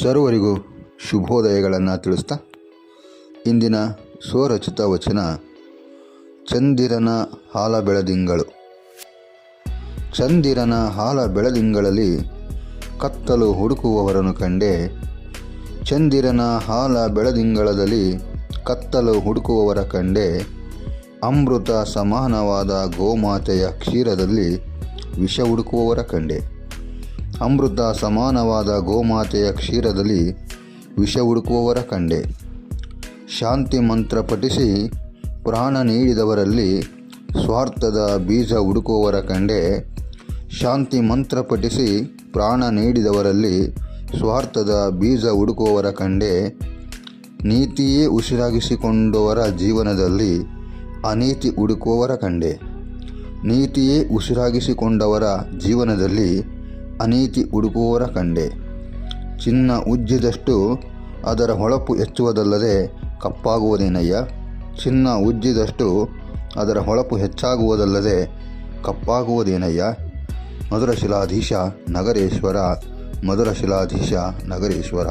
ಸರ್ವರಿಗೂ ಶುಭೋದಯಗಳನ್ನು ತಿಳಿಸ್ತಾ ಇಂದಿನ ಸ್ವರಚಿತ ವಚನ ಚಂದಿರನ ಹಾಲ ಬೆಳದಿಂಗಳು. ಚಂದಿರನ ಹಾಲ ಬೆಳದಿಂಗಳಲ್ಲಿ ಕತ್ತಲು ಹುಡುಕುವವರನ್ನು ಕಂಡೆ ಚಂದಿರನ ಹಾಲ ಬೆಳದಿಂಗಳದಲ್ಲಿ ಕತ್ತಲು ಹುಡುಕುವವರ ಕಂಡೆ ಅಮೃತ ಸಮಾನವಾದ ಗೋಮಾತೆಯ ಕ್ಷೀರದಲ್ಲಿ ವಿಷ ಹುಡುಕುವವರ ಕಂಡೆ. ಅಮೃತ ಸಮಾನವಾದ ಗೋಮಾತೆಯ ಕ್ಷೀರದಲ್ಲಿ ವಿಷ ಹುಡುಕುವವರ ಕಂಡೆ. ಶಾಂತಿ ಮಂತ್ರ ಪಠಿಸಿ ಪ್ರಾಣ ನೀಡಿದವರಲ್ಲಿ ಸ್ವಾರ್ಥದ ಬೀಜ ಹುಡುಕುವವರ ಕಂಡೆ. ಶಾಂತಿ ಮಂತ್ರ ಪಠಿಸಿ ಪ್ರಾಣ ನೀಡಿದವರಲ್ಲಿ ಸ್ವಾರ್ಥದ ಬೀಜ ಹುಡುಕುವವರ ಕಂಡೆ. ನೀತಿಯೇ ಉಸಿರಾಗಿಸಿಕೊಂಡವರ ಜೀವನದಲ್ಲಿ ಅನೀತಿ ಹುಡುಕುವವರ ಕಂಡೆ. ನೀತಿಯೇ ಉಸಿರಾಗಿಸಿಕೊಂಡವರ ಜೀವನದಲ್ಲಿ ಅನೀತಿ ಉಡುಗೋರ ಕಂಡೆ. ಚಿನ್ನ ಉಜ್ಜಿದಷ್ಟು ಅದರ ಹೊಳಪು ಹೆಚ್ಚುವುದಲ್ಲದೆ ಕಪ್ಪಾಗುವುದೇನಯ್ಯ? ಚಿನ್ನ ಉಜ್ಜಿದಷ್ಟು ಅದರ ಹೊಳಪು ಹೆಚ್ಚಾಗುವುದಲ್ಲದೆ ಕಪ್ಪಾಗುವುದೇನಯ್ಯ? ಮಧುರಶಿಲಾಧೀಶ ನಗರೇಶ್ವರ ಮಧುರಶಿಲಾಧೀಶ ನಗರೇಶ್ವರ.